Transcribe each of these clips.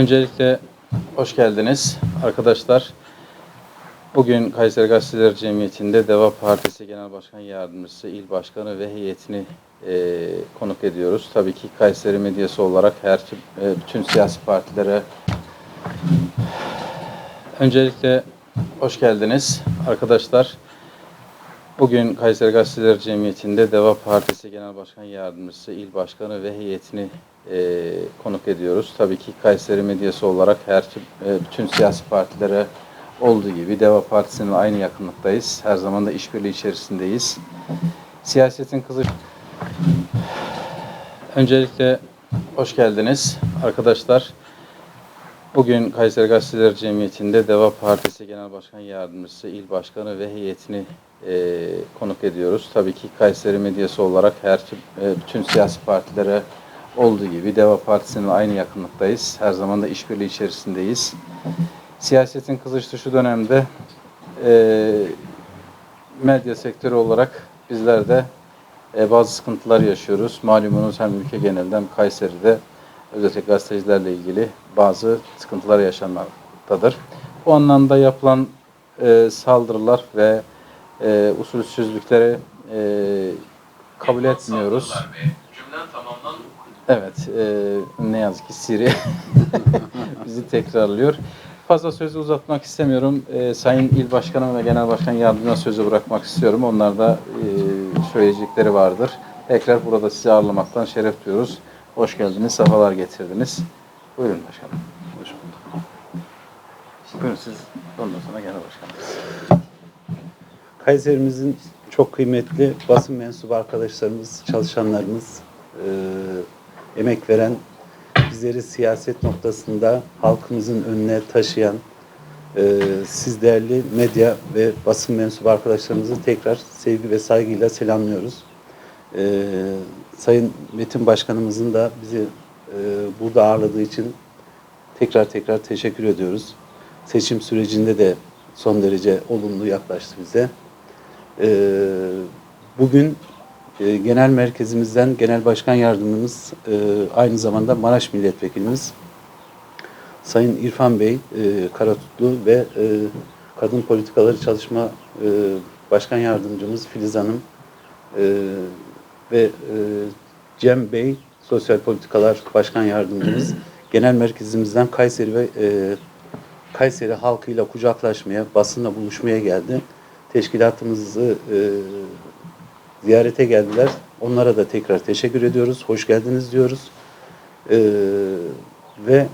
Öncelikle hoş geldiniz arkadaşlar. Bugün Kayseri Gazeteler Cemiyeti'nde Deva Partisi Genel Başkan Yardımcısı, İl Başkanı ve heyetini e, konuk ediyoruz. Tabii ki Kayseri medyası olarak her e, bütün siyasi partilere öncelikle hoş geldiniz arkadaşlar. Bugün Kayseri Gazeteler Cemiyeti'nde Deva Partisi Genel Başkan Yardımcısı, İl Başkanı ve heyetini e, konuk ediyoruz. Tabii ki Kayseri medyası olarak her e, bütün siyasi partilere olduğu gibi Deva Partisi'nin aynı yakınlıktayız. Her zaman da işbirliği içerisindeyiz. Siyasetin kızı... Öncelikle hoş geldiniz arkadaşlar. Bugün Kayseri Gazeteler Cemiyeti'nde Deva Partisi Genel Başkan Yardımcısı, İl Başkanı ve heyetini e, konuk ediyoruz. Tabii ki Kayseri medyası olarak her e, bütün siyasi partilere olduğu gibi Deva Partisi'nin aynı yakınlıktayız. Her zaman da işbirliği içerisindeyiz. Siyasetin kızıştığı şu dönemde e, medya sektörü olarak bizler de e, bazı sıkıntılar yaşıyoruz. Malumunuz hem ülke genelinde hem Kayseri'de özellikle gazetecilerle ilgili bazı sıkıntılar yaşanmaktadır. Bu anlamda yapılan e, saldırılar ve e, usulsüzlükleri e, kabul etmiyoruz. Tamamlandı. Evet, e, ne yazık ki Siri bizi tekrarlıyor. Fazla sözü uzatmak istemiyorum. E, Sayın İl Başkanım ve Genel Başkan Yardımcısına sözü bırakmak istiyorum. Onlar da e, söyleyecekleri vardır. Tekrar burada sizi ağırlamaktan şeref duyuyoruz. Hoş geldiniz, sefalar getirdiniz. Buyurun başkanım. Hoş bulduk. Buyurun siz ondan sonra genel başkanım. Kayserimizin çok kıymetli basın mensubu arkadaşlarımız, çalışanlarımız, e, emek veren, bizleri siyaset noktasında halkımızın önüne taşıyan e, siz değerli medya ve basın mensubu arkadaşlarımızı tekrar sevgi ve saygıyla selamlıyoruz. E, Sayın Metin Başkanımızın da bizi e, burada ağırladığı için tekrar tekrar teşekkür ediyoruz. Seçim sürecinde de son derece olumlu yaklaştı bize. Ee, bugün e, genel merkezimizden genel başkan yardımcımız e, aynı zamanda Maraş milletvekilimiz Sayın İrfan Bey e, Karatutlu ve e, Kadın Politikaları Çalışma e, Başkan Yardımcımız Filiz Hanım e, ve e, Cem Bey Sosyal Politikalar Başkan Yardımcımız genel merkezimizden Kayseri ve e, Kayseri halkıyla kucaklaşmaya, basınla buluşmaya geldi. Teşkilatımızı e, ziyarete geldiler. Onlara da tekrar teşekkür ediyoruz. Hoş geldiniz diyoruz. E, ve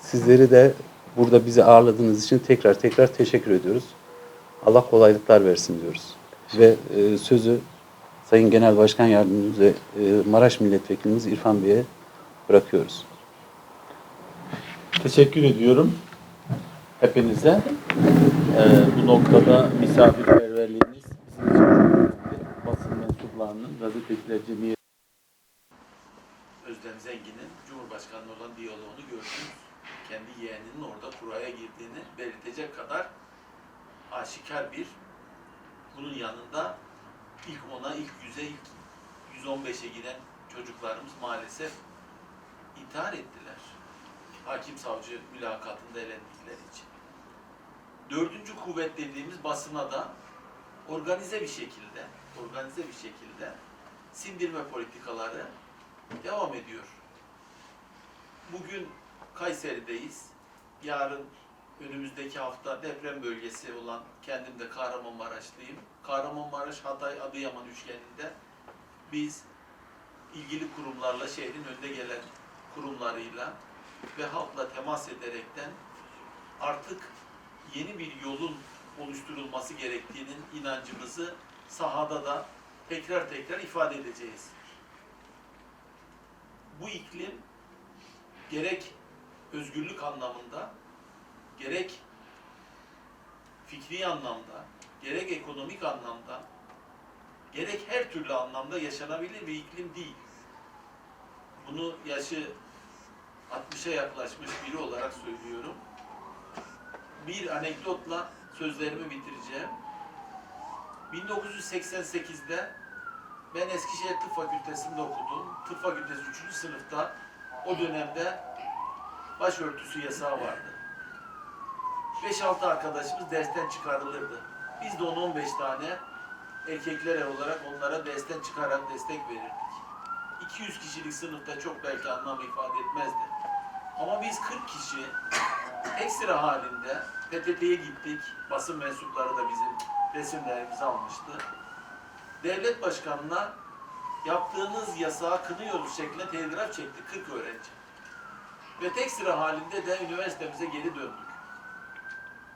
sizleri de burada bizi ağırladığınız için tekrar tekrar teşekkür ediyoruz. Allah kolaylıklar versin diyoruz. Ve e, sözü Sayın Genel Başkan Yardımcımız ve e, Maraş Milletvekilimiz İrfan Bey'e bırakıyoruz. Teşekkür ediyorum hepinize. Ee, bu noktada misafirperverliğiniz bizim için çok önemli. Mensuplarının, gazeteciler cemiyeti Özlem Zengin'in Cumhurbaşkanı'na olan diyaloğunu gördünüz. Kendi yeğeninin orada kuraya girdiğini belirtecek kadar aşikar bir. Bunun yanında ilk ona, ilk yüze, ilk 115'e giden çocuklarımız maalesef intihar ettiler. Hakim savcı mülakatında elendikleri için. Dördüncü kuvvet dediğimiz basına da organize bir şekilde, organize bir şekilde sindirme politikaları devam ediyor. Bugün Kayseri'deyiz. Yarın önümüzdeki hafta deprem bölgesi olan kendim de Kahramanmaraşlıyım. Kahramanmaraş, Hatay, Adıyaman üçgeninde biz ilgili kurumlarla şehrin önde gelen kurumlarıyla ve halkla temas ederekten artık yeni bir yolun oluşturulması gerektiğinin inancımızı sahada da tekrar tekrar ifade edeceğiz bu iklim gerek özgürlük anlamında, gerek fikri anlamda, gerek ekonomik anlamda, gerek her türlü anlamda yaşanabilir bir iklim değil. Bunu yaşı 60'a yaklaşmış biri olarak söylüyorum. Bir anekdotla sözlerimi bitireceğim. 1988'de ben Eskişehir Tıp Fakültesi'nde okudum. Tıp Fakültesi 3. sınıfta o dönemde başörtüsü yasağı vardı. 5-6 arkadaşımız dersten çıkarılırdı. Biz de 10-15 tane erkekler olarak onlara dersten çıkarak destek verirdik. 200 kişilik sınıfta çok belki anlam ifade etmezdi. Ama biz 40 kişi ekstra halinde PTT'ye gittik. Basın mensupları da bizim resimlerimizi almıştı. Devlet başkanına yaptığınız yasağı kınıyoruz şeklinde telgraf çekti 40 öğrenci. Ve tek sıra halinde de üniversitemize geri döndük.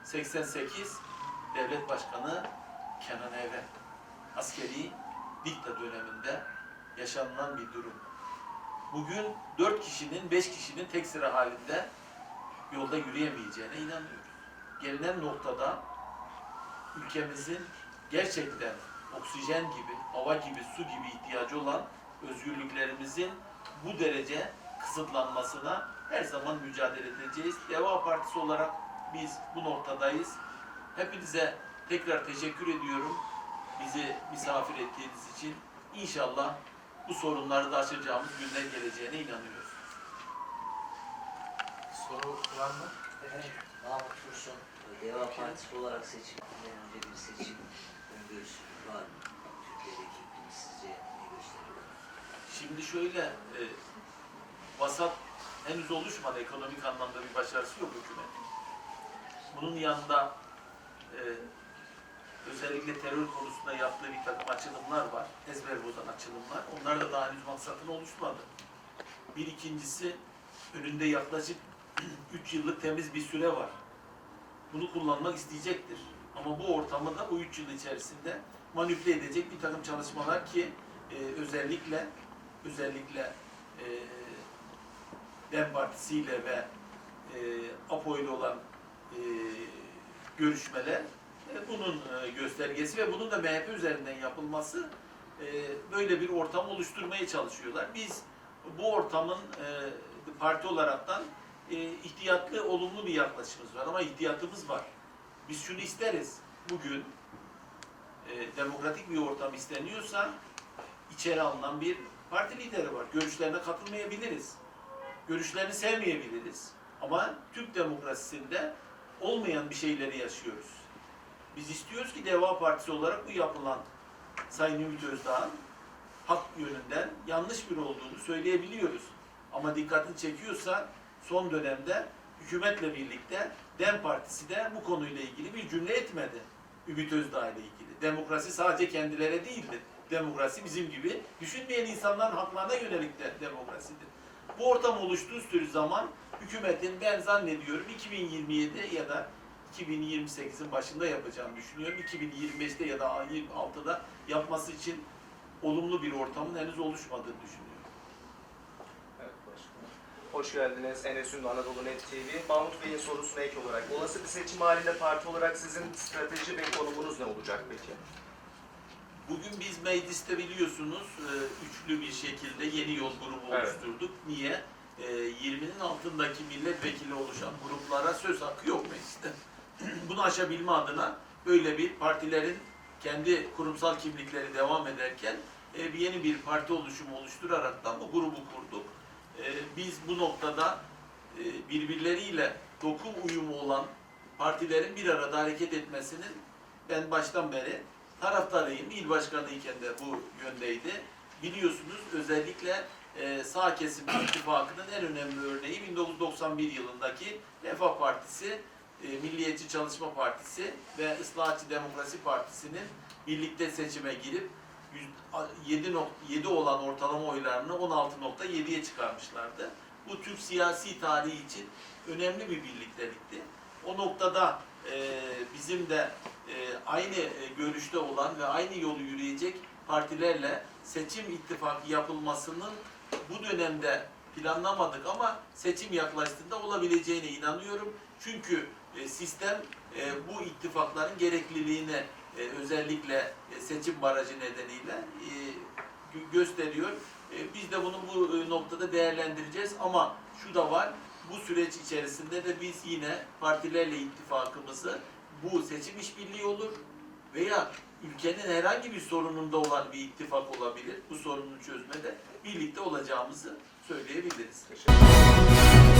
88 devlet başkanı Kenan Evren. Askeri dikta döneminde yaşanılan bir durum. Bugün 4 kişinin, 5 kişinin tek sıra halinde yolda yürüyemeyeceğine inanıyoruz. Gelinen noktada ülkemizin gerçekten oksijen gibi, hava gibi, su gibi ihtiyacı olan özgürlüklerimizin bu derece kısıtlanmasına her zaman mücadele edeceğiz. Deva Partisi olarak biz bu noktadayız. Hepinize tekrar teşekkür ediyorum. Bizi misafir ettiğiniz için. İnşallah bu sorunları da aşacağımız günler geleceğine inanıyoruz. Soru var mı? Mahmut Deva Partisi olarak seçimden önce bir seçim öngörüsü var mı? Türkiye'deki iklim sizce ne gösteriyor? Şimdi şöyle, e, vasat henüz oluşmadı. Ekonomik anlamda bir başarısı yok hükümetin. Bunun yanında e, özellikle terör konusunda yaptığı bir takım açılımlar var. Ezber bozan açılımlar. Onlar da daha henüz maksatını oluşmadı. Bir ikincisi, önünde yaklaşık 3 yıllık temiz bir süre var. Bunu kullanmak isteyecektir. Ama bu ortamı da bu 3 yıl içerisinde manipüle edecek bir takım çalışmalar ki e, özellikle özellikle e, DEM Partisi ile ve e, APO ile olan e, görüşmeler e, bunun e, göstergesi ve bunun da MHP üzerinden yapılması e, böyle bir ortam oluşturmaya çalışıyorlar. Biz bu ortamın e, parti olaraktan e, ihtiyatlı, olumlu bir yaklaşımımız var ama ihtiyatımız var. Biz şunu isteriz. Bugün e, demokratik bir ortam isteniyorsa içeri alınan bir parti lideri var. Görüşlerine katılmayabiliriz. Görüşlerini sevmeyebiliriz. Ama Türk demokrasisinde olmayan bir şeyleri yaşıyoruz. Biz istiyoruz ki Deva Partisi olarak bu yapılan Sayın Ümit Özdağ'ın hak yönünden yanlış bir olduğunu söyleyebiliyoruz. Ama dikkatini çekiyorsa son dönemde hükümetle birlikte DEM Partisi de bu konuyla ilgili bir cümle etmedi. Ümit Özdağ ile ilgili. Demokrasi sadece kendilere değildir. Demokrasi bizim gibi düşünmeyen insanların haklarına yönelik de demokrasidir. Bu ortam oluştuğu sürü zaman hükümetin ben zannediyorum 2027 ya da 2028'in başında yapacağını düşünüyorum. 2025'te ya da 26'da yapması için olumlu bir ortamın henüz oluşmadığını düşünüyorum. Evet başkanım. Hoş geldiniz Enes Ünlü Anadolu Net TV. Mahmut Bey'in sorusuna ek olarak, olası bir seçim halinde parti olarak sizin strateji ve konumunuz ne olacak peki? Bugün biz mecliste biliyorsunuz e, üçlü bir şekilde yeni yol grubu Evet. oluşturduk. Niye? E, 20'nin altındaki milletvekili oluşan gruplara söz hakkı yok mecliste. Bunu aşabilme adına böyle bir partilerin kendi kurumsal kimlikleri devam ederken e, bir yeni bir parti oluşumu oluşturaraktan bu grubu kurduk. E, biz bu noktada e, birbirleriyle doku uyumu olan partilerin bir arada hareket etmesinin ben baştan beri taraftarıyım. İl başkanıyken de bu yöndeydi. Biliyorsunuz özellikle e, sağ kesim ittifakının en önemli örneği 1991 yılındaki Refah Partisi, e, Milliyetçi Çalışma Partisi ve Islahatçı Demokrasi Partisi'nin birlikte seçime girip 7.7 olan ortalama oylarını 16.7'ye çıkarmışlardı. Bu Türk siyasi tarihi için önemli bir birliktelikti. O noktada e, bizim de e, aynı e, görüşte olan ve aynı yolu yürüyecek partilerle seçim ittifakı yapılmasının bu dönemde planlamadık ama seçim yaklaştığında olabileceğine inanıyorum. Çünkü e, sistem e, bu ittifakların gerekliliğini e, özellikle e, seçim barajı nedeniyle e, gö- gösteriyor. E, Biz de bunu bu e, noktada değerlendireceğiz ama şu da var, bu süreç içerisinde de biz yine partilerle ittifakımızı bu seçim işbirliği olur veya ülkenin herhangi bir sorununda olan bir ittifak olabilir. Bu sorunun çözmede birlikte olacağımızı söyleyebiliriz. Teşekkür ederim.